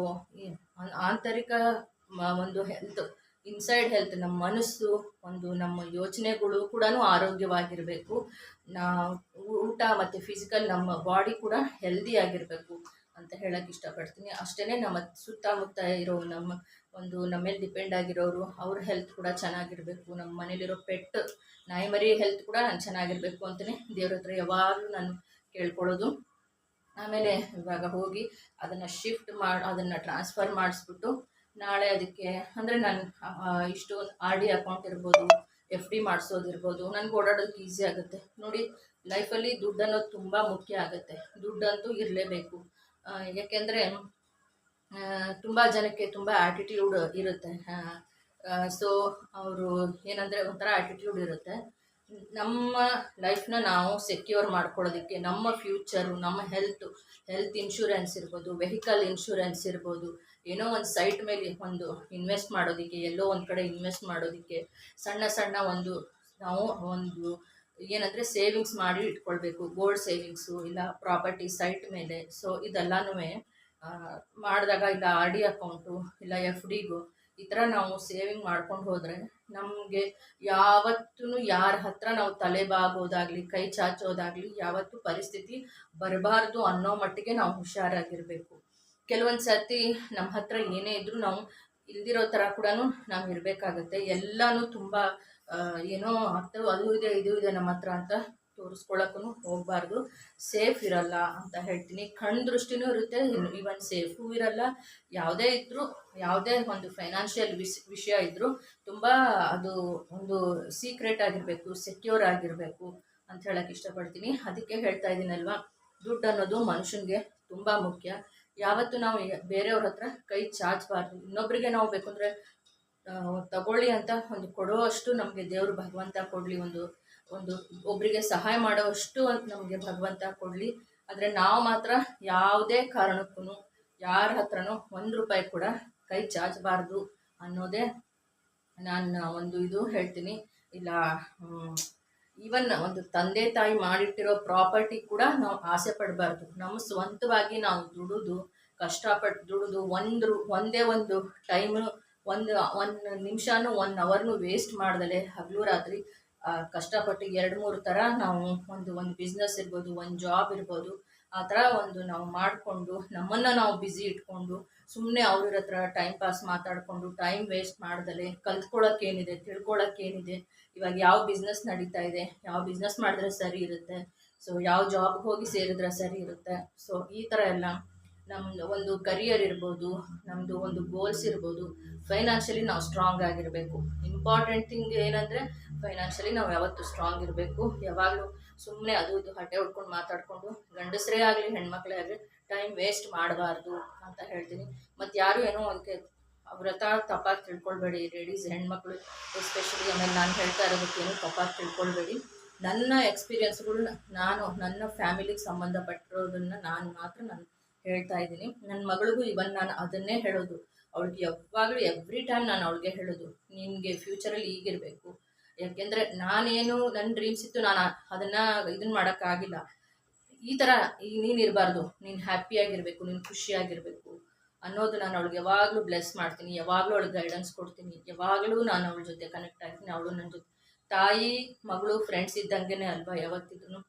ಆಂತರಿಕ ಒಂದು ಹೆಲ್ತ್, ಇನ್ಸೈಡ್ ಹೆಲ್ತ್, ನಮ್ಮ ಮನಸ್ಸು, ಒಂದು ನಮ್ಮ ಯೋಚನೆಗಳು ಕೂಡ ಆರೋಗ್ಯವಾಗಿರಬೇಕು. ನಾ ಊಟ ಮತ್ತು ಫಿಸಿಕಲ್ ನಮ್ಮ ಬಾಡಿ ಕೂಡ ಹೆಲ್ದಿ ಆಗಿರಬೇಕು ಅಂತ ಹೇಳಕ್ಕೆ ಇಷ್ಟಪಡ್ತೀನಿ. ಅಷ್ಟೇ ನಮ್ಮ ಸುತ್ತಮುತ್ತ ಇರೋ ನಮ್ಮ ಒಂದು ನಮ್ಮ ಮೇಲೆ ಡಿಪೆಂಡ್ ಆಗಿರೋರು, ಅವ್ರ ಹೆಲ್ತ್ ಕೂಡ ಚೆನ್ನಾಗಿರಬೇಕು. ನಮ್ಮ ಮನೇಲಿರೋ ಪೆಟ್, ನಾಯಿ ಮರಿ ಹೆಲ್ತ್ ಕೂಡ ನಾನು ಚೆನ್ನಾಗಿರಬೇಕು ಅಂತಲೇ ದೇವ್ರ ಹತ್ರ ಯಾವಾಗಲೂ ನಾನು ಕೇಳ್ಕೊಳ್ಳೋದು. ಆಮೇಲೆ ಇವಾಗ ಹೋಗಿ ಅದನ್ನು ಶಿಫ್ಟ್ ಮಾಡಿ, ಅದನ್ನು ಟ್ರಾನ್ಸ್ಫರ್ ಮಾಡಿಸ್ಬಿಟ್ಟು ನಾಳೆ ಅದಕ್ಕೆ, ಅಂದರೆ ನಾನು ಇಷ್ಟು ಆರ್ ಡಿ ಅಕೌಂಟ್ ಇರ್ಬೋದು ಎಫ್ ಡಿ ಮಾಡಿಸೋದಿರ್ಬೋದು ನನಗೆ ಓಡಾಡೋದಕ್ಕೆ ಈಸಿ ಆಗುತ್ತೆ. ನೋಡಿ ಲೈಫಲ್ಲಿ ದುಡ್ಡು ಅನ್ನೋದು ತುಂಬ ಮುಖ್ಯ ಆಗುತ್ತೆ. ದುಡ್ಡಂತೂ ಇರಲೇಬೇಕು. ಯಾಕೆಂದರೆ ತುಂಬ ಜನಕ್ಕೆ ತುಂಬ ಆಟಿಟ್ಯೂಡ್ ಇರುತ್ತೆ. ಸೊ ಅವರು ಏನಂದರೆ ಒಂಥರ ಆಟಿಟ್ಯೂಡ್ ಇರುತ್ತೆ. ನಮ್ಮ ಲೈಫ್ನ ನಾವು ಸೆಕ್ಯೂರ್ ಮಾಡ್ಕೊಳ್ಳೋದಕ್ಕೆ, ನಮ್ಮ ಫ್ಯೂಚರು ನಮ್ಮ ಹೆಲ್ತು ಹೆಲ್ತ್ ಇನ್ಶೂರೆನ್ಸ್ ಇರ್ಬೋದು ವೆಹಿಕಲ್ ಇನ್ಶೂರೆನ್ಸ್ ಇರ್ಬೋದು, ಏನೋ ಒಂದು ಸೈಟ್ ಮೇಲೆ ಒಂದು ಇನ್ವೆಸ್ಟ್ ಮಾಡೋದಕ್ಕೆ, ಎಲ್ಲೋ ಒಂದು ಕಡೆ ಇನ್ವೆಸ್ಟ್ ಮಾಡೋದಕ್ಕೆ, ಸಣ್ಣ ಸಣ್ಣ ಒಂದು ನಾವು ಒಂದು ಏನಂದರೆ ಸೇವಿಂಗ್ಸ್ ಮಾಡಿ ಇಟ್ಕೊಳ್ಬೇಕು ಗೋಲ್ಡ್ ಸೇವಿಂಗ್ಸು ಇಲ್ಲ ಪ್ರಾಪರ್ಟಿ ಸೈಟ್ ಮೇಲೆ. ಸೊ ಇದೆಲ್ಲನೂ ಮಾಡಿದಾಗ ಇಲ್ಲ ಆರ್ ಡಿ ಅಕೌಂಟು ಇಲ್ಲ ಎಫ್ ಡಿಗು, ಈ ಥರ ನಾವು ಸೇವಿಂಗ್ ಮಾಡ್ಕೊಂಡು ಹೋದರೆ ನಮಗೆ ಯಾವತ್ತೂ ಯಾರ ಹತ್ರ ನಾವು ತಲೆ ಬಾಗೋದಾಗಲಿ, ಕೈ ಚಾಚೋದಾಗಲಿ ಯಾವತ್ತೂ ಪರಿಸ್ಥಿತಿ ಬರಬಾರ್ದು ಅನ್ನೋ ಮಟ್ಟಿಗೆ ನಾವು ಹುಷಾರಾಗಿರಬೇಕು. ಕೆಲವೊಂದು ಸರ್ತಿ ನಮ್ಮ ಹತ್ರ ಏನೇ ಇದ್ದರೂ ನಾವು ಇಲ್ದಿರೋ ಥರ ಕೂಡ ನಾವು ಇರಬೇಕಾಗತ್ತೆ. ಎಲ್ಲನೂ ತುಂಬ ಏನೋ ಆಗ್ತವೆ ಅದು ಇದೆ, ಇದು ಇದೆ ನಮ್ಮ ಹತ್ರ ಅಂತ ತೋರಿಸ್ಕೊಳಕ್ಕೂ ಹೋಗಬಾರ್ದು. ಸೇಫ್ ಇರಲ್ಲ ಅಂತ ಹೇಳ್ತೀನಿ. ಕಣ್ಣು ದೃಷ್ಟಿನೂ ಇರುತ್ತೆ ಇವನ್ ಸೇಫು ಇರಲ್ಲ. ಯಾವುದೇ ಇದ್ದರೂ ಯಾವುದೇ ಒಂದು ಫೈನಾನ್ಷಿಯಲ್ ವಿಷಯ ಇದ್ದರೂ ತುಂಬ ಅದು ಒಂದು ಸೀಕ್ರೆಟ್ ಆಗಿರಬೇಕು, ಸೆಕ್ಯೂರ್ ಆಗಿರಬೇಕು ಅಂತ ಹೇಳಕ್ಕೆ ಇಷ್ಟಪಡ್ತೀನಿ. ಅದಕ್ಕೆ ಹೇಳ್ತಾ ಇದ್ದೀನಲ್ವಾ ದುಡ್ಡು ಅನ್ನೋದು ಮನುಷ್ಯನಿಗೆ ತುಂಬ ಮುಖ್ಯ. ಯಾವತ್ತು ನಾವು ಬೇರೆಯವ್ರ ಹತ್ರ ಕೈ ಚಾಚಬಾರ್ದು. ಇನ್ನೊಬ್ಬರಿಗೆ ನಾವು ಬೇಕಂದರೆ ತಗೊಳ್ಳಿ ಅಂತ ಒಂದು ಕೊಡೋ ಅಷ್ಟು ನಮಗೆ ದೇವರು ಭಗವಂತ ಕೊಡಲಿ ಒಂದು ಒಂದು ಒಬ್ಬರಿಗೆ ಸಹಾಯ ಮಾಡೋವಷ್ಟು ನಮಗೆ ಭಗವಂತ ಕೊಡಲಿ. ಆದರೆ ನಾವು ಮಾತ್ರ ಯಾವುದೇ ಕಾರಣಕ್ಕೂ ಯಾರ ಹತ್ರನೂ ಒಂದು ರೂಪಾಯಿ ಕೂಡ ಕೈ ಚಾಚಬಾರ್ದು ಅನ್ನೋದೇ ನಾನು ಒಂದು ಇದು ಹೇಳ್ತೀನಿ. ಇಲ್ಲ ಈವನ್ ಒಂದು ತಂದೆ ತಾಯಿ ಮಾಡಿಟ್ಟಿರೋ ಪ್ರಾಪರ್ಟಿ ಕೂಡ ನಾವು ಆಸೆ ಪಡಬಾರ್ದು. ನಮ್ಮ ಸ್ವಂತವಾಗಿ ನಾವು ದುಡಿದು ಕಷ್ಟಪಟ್ಟು ದುಡಿದು ಒಂದು ಒಂದೇ ಒಂದು ಟೈಮು, ಒಂದು ಒಂದು ನಿಮಿಷನೂ ಒನ್ ಅವರ್ನು ವೇಸ್ಟ್ ಮಾಡ್ದಲೆ ಹಗಲು ರಾತ್ರಿ ಕಷ್ಟಪಟ್ಟು ಎರಡು ಮೂರು ಥರ ನಾವು ಒಂದು ಒಂದು ಬಿಸ್ನೆಸ್ ಇರ್ಬೋದು, ಒಂದು ಜಾಬ್ ಇರ್ಬೋದು, ಆ ಥರ ಒಂದು ನಾವು ಮಾಡಿಕೊಂಡು ನಮ್ಮನ್ನು ನಾವು ಬ್ಯುಸಿ ಇಟ್ಕೊಂಡು ಸುಮ್ಮನೆ ಅವ್ರ ಹತ್ರ ಟೈಮ್ ಪಾಸ್ ಮಾತಾಡಿಕೊಂಡು ಟೈಮ್ ವೇಸ್ಟ್ ಮಾಡ್ದಲೆ ಕಲ್ತ್ಕೊಳ್ಳೋಕ್ಕೇನಿದೆ ತಿಳ್ಕೊಳ್ಳೋಕ್ಕೇನಿದೆ ಇವಾಗ ಯಾವ ಬಿಸ್ನೆಸ್ ನಡೀತಾ ಇದೆ, ಯಾವ ಬಿಸ್ನೆಸ್ ಮಾಡಿದ್ರೆ ಸರಿ ಇರುತ್ತೆ ಸೊ ಯಾವ ಜಾಬ್ಗೆ ಹೋಗಿ ಸೇರಿದ್ರೆ ಸರಿ ಇರುತ್ತೆ ಸೊ ಈ ಥರ ಎಲ್ಲ ನಮ್ಮದು ಒಂದು ಕರಿಯರ್ ಇರ್ಬೋದು ನಮ್ಮದು ಒಂದು ಗೋಲ್ಸ್ ಇರ್ಬೋದು ಫೈನಾನ್ಷಿಯಲಿ ನಾವು ಸ್ಟ್ರಾಂಗ್ ಆಗಿರಬೇಕು. ಇಂಪಾರ್ಟೆಂಟ್ ಥಿಂಗ್ ಏನಂದರೆ ಫೈನಾನ್ಷಿಯಲಿ ನಾವು ಯಾವತ್ತೂ ಸ್ಟ್ರಾಂಗ್ ಇರಬೇಕು. ಯಾವಾಗಲೂ ಸುಮ್ಮನೆ ಅದು ಇದು ಹಟ್ಟೆ ಹೊಡ್ಕೊಂಡು ಮಾತಾಡಿಕೊಂಡು ಗಂಡಸರೇ ಆಗಲಿ, ಹೆಣ್ಮಕ್ಳೇ ಆಗಲಿ ಟೈಮ್ ವೇಸ್ಟ್ ಮಾಡಬಾರ್ದು ಅಂತ ಹೇಳ್ತೀನಿ. ಮತ್ತು ಯಾರು ಏನೋ ಅದಕ್ಕೆ ವ್ರತ ತಪ್ಪಾಗಿ ತಿಳ್ಕೊಳ್ಬೇಡಿ ಲೇಡೀಸ್ ಹೆಣ್ಮಕ್ಳು ಎಸ್ಪೆಷಲಿ ಆಮೇಲೆ ನಾನು ಹೇಳ್ತಾ ಇರೋದಕ್ಕೇನು ತಪ್ಪಾಗಿ ತಿಳ್ಕೊಳ್ಬೇಡಿ. ನನ್ನ ಎಕ್ಸ್ಪೀರಿಯನ್ಸ್ಗಳನ್ನ ನಾನು, ನನ್ನ ಫ್ಯಾಮಿಲಿಗೆ ಸಂಬಂಧಪಟ್ಟಿರೋದನ್ನು ನಾನು ಮಾತ್ರ ನಾನು ಹೇಳ್ತಾ ಇದ್ದೀನಿ. ನನ್ನ ಮಗಳಿಗೂ ಇವನ್ ನಾನು ಅದನ್ನೇ ಹೇಳೋದು. ಅವಳಿಗೆ ಯಾವಾಗಲೂ ಎವ್ರಿ ಟೈಮ್ ನಾನು ಅವಳಿಗೆ ಹೇಳೋದು ನಿನಗೆ ಫ್ಯೂಚರಲ್ಲಿ ಈಗಿರಬೇಕು ಯಾಕೆಂದರೆ ನಾನೇನು ನನ್ನ ಡ್ರೀಮ್ಸ್ ಇತ್ತು ನಾನು ಅದನ್ನು ಇದನ್ನು ಮಾಡೋಕ್ಕಾಗಿಲ್ಲ ಈ ಥರ ಈಗ ನೀನು ಇರಬಾರ್ದು. ನೀನು ಹ್ಯಾಪಿಯಾಗಿರಬೇಕು ನೀನು ಖುಷಿಯಾಗಿರಬೇಕು ಅನ್ನೋದು ನಾನು ಅವಳಿಗೆ ಯಾವಾಗಲೂ ಬ್ಲೆಸ್ ಮಾಡ್ತೀನಿ. ಯಾವಾಗಲೂ ಅವಳಿಗೆ ಗೈಡೆನ್ಸ್ ಕೊಡ್ತೀನಿ. ಯಾವಾಗಲೂ ನಾನು ಅವಳ ಜೊತೆ ಕನೆಕ್ಟ್ ಆಗ್ತೀನಿ. ಅವಳು ನನ್ನ ಜೊತೆ ತಾಯಿ, ಮಗಳು ಫ್ರೆಂಡ್ಸ್ ಇದ್ದಂಗೆ ಅಲ್ವಾ ಯಾವತ್ತಿದ್ರು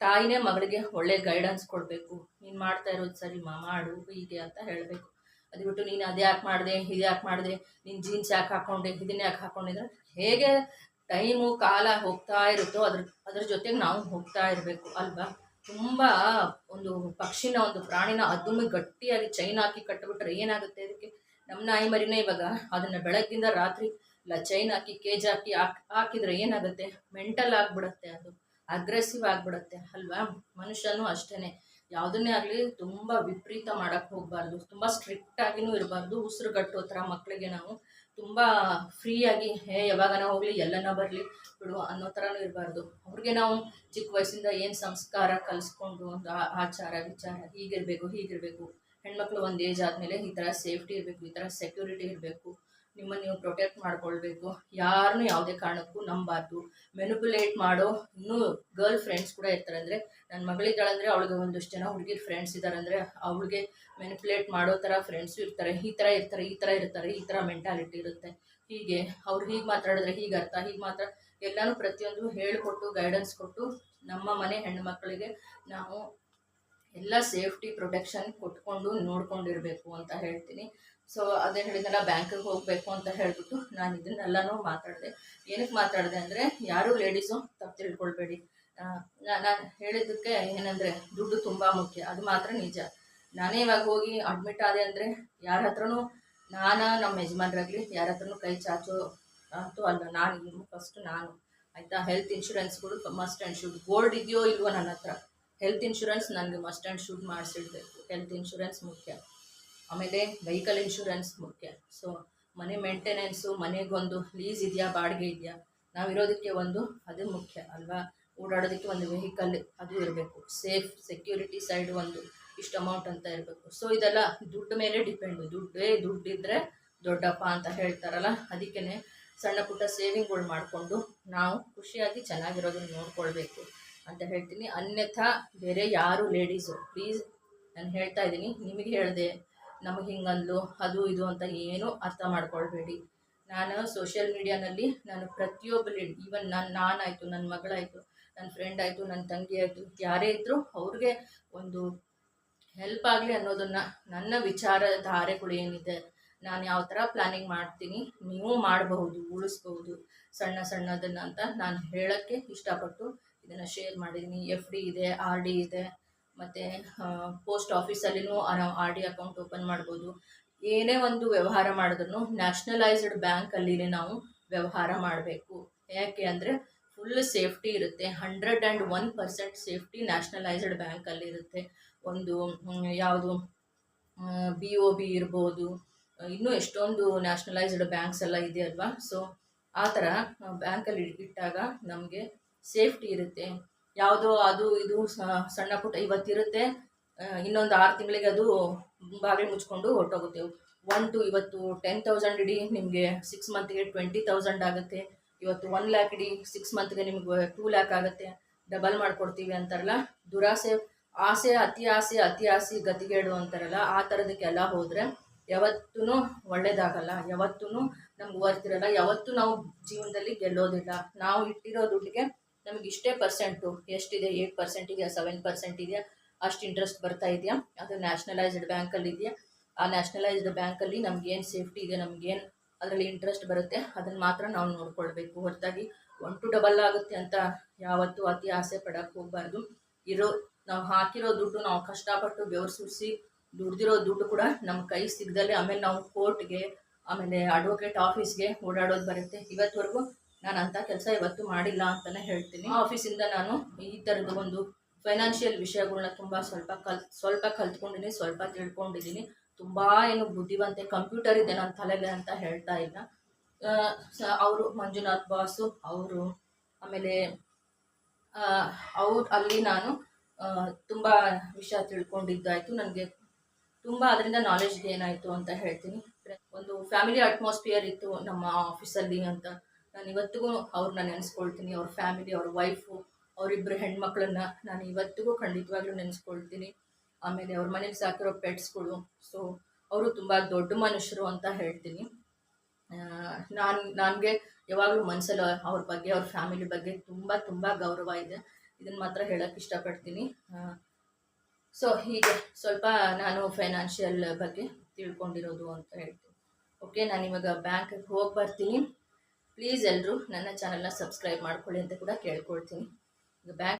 ತಾಯಿನೇ ಮಗಳಿಗೆ ಒಳ್ಳೆ ಗೈಡೆನ್ಸ್ ಕೊಡಬೇಕು. ನೀನು ಮಾಡ್ತಾ ಇರೋದು ಸರಿ, ಮಾ, ಮಾಡು, ಹೀಗೆ ಅಂತ ಹೇಳಬೇಕು. ಅದು ಬಿಟ್ಟು ನೀನು ಅದು ಯಾಕೆ ಮಾಡಿದೆ ಇದು ಯಾಕೆ ಮಾಡಿದೆ, ನೀನು ಜೀನ್ಸ್ ಯಾಕೆ ಹಾಕೊಂಡೆ, ಇದನ್ನ ಯಾಕೆ ಹಾಕೊಂಡಿದ್ರೆ ಹೇಗೆ ಟೈಮು ಕಾಲ ಹೋಗ್ತಾ ಇರುತ್ತೋ ಅದ್ರ ಅದ್ರ ಜೊತೆಗೆ ನಾವು ಹೋಗ್ತಾ ಇರಬೇಕು, ಅಲ್ವಾ? ತುಂಬ ಒಂದು ಪಕ್ಷಿನ, ಒಂದು ಪ್ರಾಣಿನ ಅದನ್ನು ಗಟ್ಟಿಯಾಗಿ ಚೈನ್ ಹಾಕಿ ಕಟ್ಟಿಬಿಟ್ರೆ ಏನಾಗುತ್ತೆ ಅದಕ್ಕೆ ನಮ್ಮ ನಾಯಿ ಮರಿನೇ ಇವಾಗ ಅದನ್ನು ಬೆಳಗ್ಗಿಂದ ರಾತ್ರಿ ಇಲ್ಲ ಚೈನ್ ಹಾಕಿ ಕೇಜ್ ಹಾಕಿ ಹಾಕ್, ಹಾಕಿದ್ರೆ ಏನಾಗುತ್ತೆ? ಮೆಂಟಲ್ ಆಗಿಬಿಡುತ್ತೆ ಅದು. ಅಗ್ರೆಸಿವ್ ಆಗಿಬಿಡುತ್ತೆ, ಅಲ್ವಾ? ಮನುಷ್ಯನೂ ಅಷ್ಟೇ ಯಾವುದನ್ನೇ ಆಗಲಿ ತುಂಬ ವಿಪರೀತ ಮಾಡೋಕ್ಕೆ ಹೋಗಬಾರ್ದು. ತುಂಬ ಸ್ಟ್ರಿಕ್ಟ್ ಆಗಿನೂ ಇರಬಾರ್ದು. ಉಸಿರುಗಟ್ಟೋ ಥರ ಮಕ್ಕಳಿಗೆ ನಾವು ತುಂಬ ಫ್ರೀಯಾಗಿ ಹೇ, ಯಾವಾಗನ ಹೋಗಲಿ, ಎಲ್ಲನ ಬರಲಿ, ಬಿಡು, ಅನ್ನೋ ಥರನೂ ಇರಬಾರ್ದು. ಅವ್ರಿಗೆ ನಾವು ಚಿಕ್ಕ ವಯಸ್ಸಿಂದ ಏನು ಸಂಸ್ಕಾರ ಕಲಿಸ್ಕೊಂಡು ಒಂದು ಆಚಾರ ವಿಚಾರ, ಹೀಗಿರಬೇಕು ಹೀಗಿರಬೇಕು. ಹೆಣ್ಮಕ್ಳು ಒಂದು ಏಜ್ ಆದಮೇಲೆ ಈ ಥರ ಸೇಫ್ಟಿ ಇರಬೇಕು, ಈ ಥರ ಸೆಕ್ಯೂರಿಟಿ ಇರಬೇಕು. ನಿಮ್ಮನ್ನು ನೀವು ಪ್ರೊಟೆಕ್ಟ್ ಮಾಡ್ಕೊಳ್ಬೇಕು. ಯಾರನ್ನೂ ಯಾವುದೇ ಕಾರಣಕ್ಕೂ ನಂಬಾರ್ದು. ಮೆನುಪುಲೇಟ್ ಮಾಡೋ ಇನ್ನೂ ಗರ್ಲ್ ಫ್ರೆಂಡ್ಸ್ ಕೂಡ ಇರ್ತಾರೆ. ಅಂದರೆ ನನ್ನ ಮಗಳಿದ್ದಾಳಂದರೆ ಅವಳಿಗೆ ಒಂದಷ್ಟು ಜನ ಹುಡುಗಿ ಫ್ರೆಂಡ್ಸ್ ಇದ್ದಾರೆ ಅಂದರೆ ಅವಳಿಗೆ ಮೆನುಪುಲೇಟ್ ಮಾಡೋ ಥರ ಫ್ರೆಂಡ್ಸು ಇರ್ತಾರೆ. ಈ ಥರ ಇರ್ತಾರೆ, ಈ ಥರ ಇರ್ತಾರೆ, ಈ ಥರ ಮೆಂಟಾಲಿಟಿ ಇರುತ್ತೆ. ಹೀಗೆ ಅವ್ರು ಹೀಗೆ ಮಾತಾಡಿದ್ರೆ ಹೀಗೆ ಅರ್ಥ. ಹೀಗೆ ಮಾತ್ರ ಎಲ್ಲನೂ ಪ್ರತಿಯೊಂದು ಹೇಳಿಕೊಟ್ಟು ಗೈಡೆನ್ಸ್ ಕೊಟ್ಟು ನಮ್ಮ ಮನೆ ಹೆಣ್ಣು ಮಕ್ಕಳಿಗೆ ನಾವು ಎಲ್ಲ ಸೇಫ್ಟಿ ಪ್ರೊಟೆಕ್ಷನ್ ಕೊಟ್ಕೊಂಡು ನೋಡ್ಕೊಂಡಿರಬೇಕು ಅಂತ ಹೇಳ್ತೀನಿ. ಸೊ ಅದೇ ಹೇಳಿದ್ನಲ್ಲ, ಬ್ಯಾಂಕಿಗೆ ಹೋಗಬೇಕು ಅಂತ ಹೇಳ್ಬಿಟ್ಟು ನಾನು ಇದನ್ನೆಲ್ಲನೂ ಮಾತಾಡಿದೆ. ಏನಕ್ಕೆ ಮಾತಾಡಿದೆ ಅಂದರೆ, ಯಾರೂ ಲೇಡೀಸು ತಪ್ಪು ತಿಳ್ಕೊಳ್ಬೇಡಿ. ನಾನು ಹೇಳಿದ್ದಕ್ಕೆ ಏನಂದರೆ, ದುಡ್ಡು ತುಂಬ ಮುಖ್ಯ. ಅದು ಮಾತ್ರ ನಿಜ. ನಾನೇ ಇವಾಗ ಹೋಗಿ ಅಡ್ಮಿಟ್ ಆದೆ ಅಂದರೆ, ಯಾರ ಹತ್ರನೂ ನಾನು ನಮ್ಮ ಯಜಮಾನ್ರಾಗಲಿ, ಯಾರ ಹತ್ರನು ಕೈ ಚಾಚು ಅಂತೂ ಅಲ್ಲ. ನಾನು ಫಸ್ಟ್ ನಾನು. ಆಯಿತಾ? ಹೆಲ್ತ್ ಇನ್ಶೂರೆನ್ಸ್ಗಳು ಮಸ್ಟ್ ಆ್ಯಂಡ್ ಶುಡ್ ಗೋಲ್ಡ್ ಇದೆಯೋ ಇಲ್ವೋ ನನ್ನ ಹತ್ರ? ಹೆಲ್ತ್ ಇನ್ಶೂರೆನ್ಸ್ ನನಗೆ ಮಸ್ಟ್ ಆ್ಯಂಡ್ ಶುಡ್ ಮಾಡಿಸಿಡ್ಬೇಕು. ಹೆಲ್ತ್ ಇನ್ಶೂರೆನ್ಸ್ ಮುಖ್ಯ. ಆಮೇಲೆ ವೆಹಿಕಲ್ ಇನ್ಶೂರೆನ್ಸ್ ಮುಖ್ಯ. ಸೊ ಮನೆ ಮೇಂಟೆನೆನ್ಸು ಮನೆಗೊಂದು ಲೀಸ್ ಇದೆಯಾ, ಬಾಡಿಗೆ ಇದೆಯಾ? ನಾವಿರೋದಕ್ಕೆ ಒಂದು, ಅದು ಮುಖ್ಯ ಅಲ್ವಾ? ಓಡಾಡೋದಕ್ಕೆ ಒಂದು ವೆಹಿಕಲ್ ಅದು ಇರಬೇಕು. ಸೇಫ್ ಸೆಕ್ಯೂರಿಟಿ ಸೈಡ್ ಒಂದು ಇಷ್ಟು ಅಮೌಂಟ್ ಅಂತ ಇರಬೇಕು. ಸೊ ಇದೆಲ್ಲ ದುಡ್ಡು ಮೇಲೆ ಡಿಪೆಂಡು ದುಡ್ಡೇ ದುಡ್ಡಿದ್ರೆ ದೊಡ್ಡಪ್ಪ ಅಂತ ಹೇಳ್ತಾರಲ್ಲ ಅದಕ್ಕೇ ಸಣ್ಣ ಪುಟ್ಟ ಸೇವಿಂಗ್ಗಳು ಮಾಡಿಕೊಂಡು ನಾವು ಖುಷಿಯಾಗಿ ಚೆನ್ನಾಗಿರೋದನ್ನ ನೋಡ್ಕೊಳ್ಬೇಕು ಅಂತ ಹೇಳ್ತೀನಿ. ಅನ್ಯಥಾ ಬೇರೆ ಯಾರು ಲೇಡೀಸು ಪ್ಲೀಸ್ ನಾನು ಹೇಳ್ತಾ ಇದ್ದೀನಿ, ನಿಮಗೆ ಹೇಳಿದೆ. ನಮಗೆ ಹಿಂಗಂದ್ಲು ಅದು ಇದು ಅಂತ ಏನೂ ಅರ್ಥ ಮಾಡ್ಕೊಳ್ಬೇಡಿ. ನಾನು ಸೋಷಿಯಲ್ ಮೀಡಿಯಾನಲ್ಲಿ ನಾನು ಪ್ರತಿಯೊಬ್ಬ ಈವನ್ ನಾನು ನಾನಾಯಿತು ನನ್ನ ಮಗಳಾಯಿತು ನನ್ನ ಫ್ರೆಂಡ್ ಆಯಿತು ನನ್ನ ತಂಗಿ ಆಯಿತು, ಯಾರೇ ಇದ್ದರೂ ಅವ್ರಿಗೆ ಒಂದು ಹೆಲ್ಪ್ ಆಗಲಿ ಅನ್ನೋದನ್ನು, ನನ್ನ ವಿಚಾರಧಾರೆಗಳು ಏನಿದೆ, ನಾನು ಯಾವ ಥರ ಪ್ಲ್ಯಾನಿಂಗ್ ಮಾಡ್ತೀನಿ, ನೀವು ಮಾಡಬಹುದು, ಉಳಿಸ್ಬಹುದು, ಸಣ್ಣ ಸಣ್ಣದನ್ನು ಅಂತ ನಾನು ಹೇಳೋಕ್ಕೆ ಇಷ್ಟಪಟ್ಟು ಇದನ್ನು ಶೇರ್ ಮಾಡಿದ್ದೀನಿ ಎಫ್ ಡಿ ಇದೆ ಆರ್ ಡಿ ಇದೆ ಮತ್ತು ಪೋಸ್ಟ್ ಆಫೀಸಲ್ಲಿನೂ ನಾವು ಆರ್ ಡಿ ಅಕೌಂಟ್ ಓಪನ್ ಮಾಡ್ಬೋದು. ಏನೇ ಒಂದು ವ್ಯವಹಾರ ಮಾಡಿದ್ರು ನ್ಯಾಷನಲೈಸ್ಡ್ ಬ್ಯಾಂಕಲ್ಲಿನೇ ನಾವು ವ್ಯವಹಾರ ಮಾಡಬೇಕು. ಯಾಕೆ ಅಂದರೆ ಫುಲ್ ಸೇಫ್ಟಿ ಇರುತ್ತೆ. Hundred and one percent safety nationalised ಬ್ಯಾಂಕಲ್ಲಿ ಇರುತ್ತೆ. ಒಂದು ಯಾವುದು ಬಿ ಒ ಬಿ ಇರ್ಬೋದು. ಇನ್ನೂ ಎಷ್ಟೊಂದು ನ್ಯಾಷನಲೈಸ್ಡ್ ಬ್ಯಾಂಕ್ಸ್ ಎಲ್ಲ ಇದೆ ಅಲ್ವಾ? ಸೊ ಆ ಥರ ಬ್ಯಾಂಕಲ್ಲಿ ಇಟ್ಟಾಗ ನಮಗೆ ಸೇಫ್ಟಿ ಇರುತ್ತೆ. ಯಾವುದೋ ಅದು, ಇದು ಸಣ್ಣ ಪುಟ್ಟ ಇವತ್ತಿರುತ್ತೆ. ಇನ್ನೊಂದು ಆರು ತಿಂಗಳಿಗೆ ಅದು ಬಾಗಿಲು ಮುಚ್ಕೊಂಡು ಹೊರಟೋಗುತ್ತೆ. ಒನ್ ಟು ಇವತ್ತು ಟೆನ್ ತೌಸಂಡ್ ಇಡೀ ನಿಮಗೆ ಸಿಕ್ಸ್ ಮಂತ್ಗೆ ಟ್ವೆಂಟಿ ತೌಸಂಡ್ ಆಗುತ್ತೆ. ಇವತ್ತು ಒನ್ ಲ್ಯಾಕ್ ಇಡೀ ಸಿಕ್ಸ್ ಮಂತ್ಗೆ ನಿಮ್ಗೆ ಟೂ ಲ್ಯಾಕ್ ಆಗುತ್ತೆ. ಡಬಲ್ ಮಾಡಿಕೊಡ್ತೀವಿ ಅಂತಾರಲ್ಲ? ದುರಾಸೆ, ಆಸೆ, ಅತಿ ಆಸೆ ಅತಿ ಆಸೆ, ಗತಿಗೇಡು ಅಂತಾರಲ್ಲ? ಆ ಥರದಕ್ಕೆಲ್ಲ ಹೋದರೆ ಯಾವತ್ತೂ ಒಳ್ಳೇದಾಗಲ್ಲ. ಯಾವತ್ತೂ ನಮ್ಗೆ ವರ್ತಿರಲ್ಲ ಯಾವತ್ತೂ ನಾವು ಜೀವನದಲ್ಲಿ ಗೆಲ್ಲೋದಿಲ್ಲ. ನಾವು ಇಟ್ಟಿರೋ ದುಡ್ಡಿಗೆ ನಮಗೆ ಇಷ್ಟೇ ಪರ್ಸೆಂಟು ಎಷ್ಟಿದೆ? ಏಟ್ ಪರ್ಸೆಂಟ್ ಇದೆಯಾ? ಸೆವೆನ್ ಪರ್ಸೆಂಟ್ ಇದೆಯಾ? ಅಷ್ಟು ಇಂಟ್ರೆಸ್ಟ್ ಬರ್ತಾ ಇದೆಯಾ? ಅದು ನ್ಯಾಷನಲೈಸ್ಡ್ ಬ್ಯಾಂಕಲ್ಲಿ ಇದೆಯಾ? ಆ ನ್ಯಾಷನಲೈಸ್ಡ್ ಬ್ಯಾಂಕಲ್ಲಿ ಏನು ಸೇಫ್ಟಿ ಇದೆ? ನಮಗೇನು ಅದರಲ್ಲಿ ಇಂಟ್ರೆಸ್ಟ್ ಬರುತ್ತೆ? ಅದನ್ನು ಮಾತ್ರ ನಾವು ನೋಡ್ಕೊಳ್ಬೇಕು. ಹೊರತಾಗಿ ಒನ್ ಟು ಡಬಲ್ ಆಗುತ್ತೆ ಅಂತ ಯಾವತ್ತೂ ಅತಿ ಆಸೆ ಪಡೋಕ್ಕೆ ಹೋಗಬಾರ್ದು. ಇರೋ, ನಾವು ಹಾಕಿರೋ ದುಡ್ಡು ನಾವು ಕಷ್ಟಪಟ್ಟು ಬೆವರು ಸುರಿಸಿ ದುಡ್ದಿರೋ ದುಡ್ಡು ಕೂಡ ನಮ್ಮ ಕೈ ಸಿಗದಲ್ಲೇ ಆಮೇಲೆ ನಾವು ಕೋರ್ಟ್ಗೆ ಆಮೇಲೆ ಅಡ್ವೊಕೇಟ್ ಆಫೀಸ್ಗೆ ಓಡಾಡೋದು ಬರುತ್ತೆ. ಇವತ್ತುವರೆಗೂ ನಾನು ಅಂಥ ಕೆಲಸ ಇವತ್ತು ಮಾಡಿಲ್ಲ ಅಂತಲೇ ಹೇಳ್ತೀನಿ. ಆಫೀಸಿಂದ ನಾನು ಈ ಥರದ ಒಂದು ಫೈನಾನ್ಷಿಯಲ್ ವಿಷಯಗಳನ್ನ ತುಂಬ ಸ್ವಲ್ಪ ಕಲ್, ಸ್ವಲ್ಪ ಕಲ್ತ್ಕೊಂಡಿದ್ದೀನಿ ಸ್ವಲ್ಪ ತಿಳ್ಕೊಂಡಿದ್ದೀನಿ ತುಂಬ ಏನು ಬುದ್ಧಿವಂತೆ ಕಂಪ್ಯೂಟರ್ ಇದೆ ನನ್ನ ತಲೆಗೆ ಅಂತ ಹೇಳ್ತಾ ಇಲ್ಲ. ಅವರು ಮಂಜುನಾಥ್ ಬಾಸು, ಅವರು ಆಮೇಲೆ ಅವ್ರು ಅಲ್ಲಿ ನಾನು ತುಂಬ ವಿಷಯ ತಿಳ್ಕೊಂಡಿದ್ದಾಯಿತು. ನನಗೆ ತುಂಬ ಅದರಿಂದ ನಾಲೆಜ್ ಗೇನ್ ಆಯಿತು ಅಂತ ಹೇಳ್ತೀನಿ. ಒಂದು ಫ್ಯಾಮಿಲಿ ಅಟ್ಮಾಸ್ಫಿಯರ್ ಇತ್ತು ನಮ್ಮ ಆಫೀಸಲ್ಲಿ ಅಂತ. ನಾನು ಇವತ್ತಿಗೂ ಅವ್ರನ್ನ ನೆನೆಸ್ಕೊಳ್ತೀನಿ, ಅವ್ರ ಫ್ಯಾಮಿಲಿ ಅವ್ರ ವೈಫು ಅವರಿಬ್ಬರು ಹೆಣ್ಮಕ್ಳನ್ನ ನಾನು ಇವತ್ತಿಗೂ ಖಂಡಿತವಾಗ್ಲೂ ನೆನೆಸ್ಕೊಳ್ತೀನಿ. ಆಮೇಲೆ ಅವ್ರ ಮನೇಲಿ ಸಾಕಿರೋ ಪೆಟ್ಸ್ಗಳು ಸೊ ಅವರು ತುಂಬ ದೊಡ್ಡ ಮನುಷ್ಯರು ಅಂತ ಹೇಳ್ತೀನಿ. ನಾನು, ನನಗೆ ಯಾವಾಗಲೂ ಮನಸ್ಸಲ್ಲಿ ಅವ್ರ ಬಗ್ಗೆ, ಅವ್ರ ಫ್ಯಾಮಿಲಿ ಬಗ್ಗೆ ತುಂಬ ತುಂಬ ಗೌರವ ಇದೆ. ಇದನ್ನು ಮಾತ್ರ ಹೇಳೋಕ್ಕೆ ಇಷ್ಟಪಡ್ತೀನಿ. ಸೊ ಹೀಗೆ ಸ್ವಲ್ಪ ನಾನು ಫೈನಾನ್ಷಿಯಲ್ ಬಗ್ಗೆ ತಿಳ್ಕೊಂಡಿರೋದು ಅಂತ ಹೇಳ್ತೀನಿ. ಓಕೆ ನಾನು ಇವಾಗ ಬ್ಯಾಂಕಿಗೆ ಹೋಗಿ ಬರ್ತೀನಿ. ಪ್ಲೀಸ್ ಎಲ್ಲರೂ ನನ್ನ ಚಾನಲ್ನ ಸಬ್ಸ್ಕ್ರೈಬ್ ಮಾಡ್ಕೊಳ್ಳಿ ಅಂತ ಕೂಡ ಕೇಳ್ಕೊಳ್ತೀನಿ. ಈಗ ಬ್ಯಾಂಕ್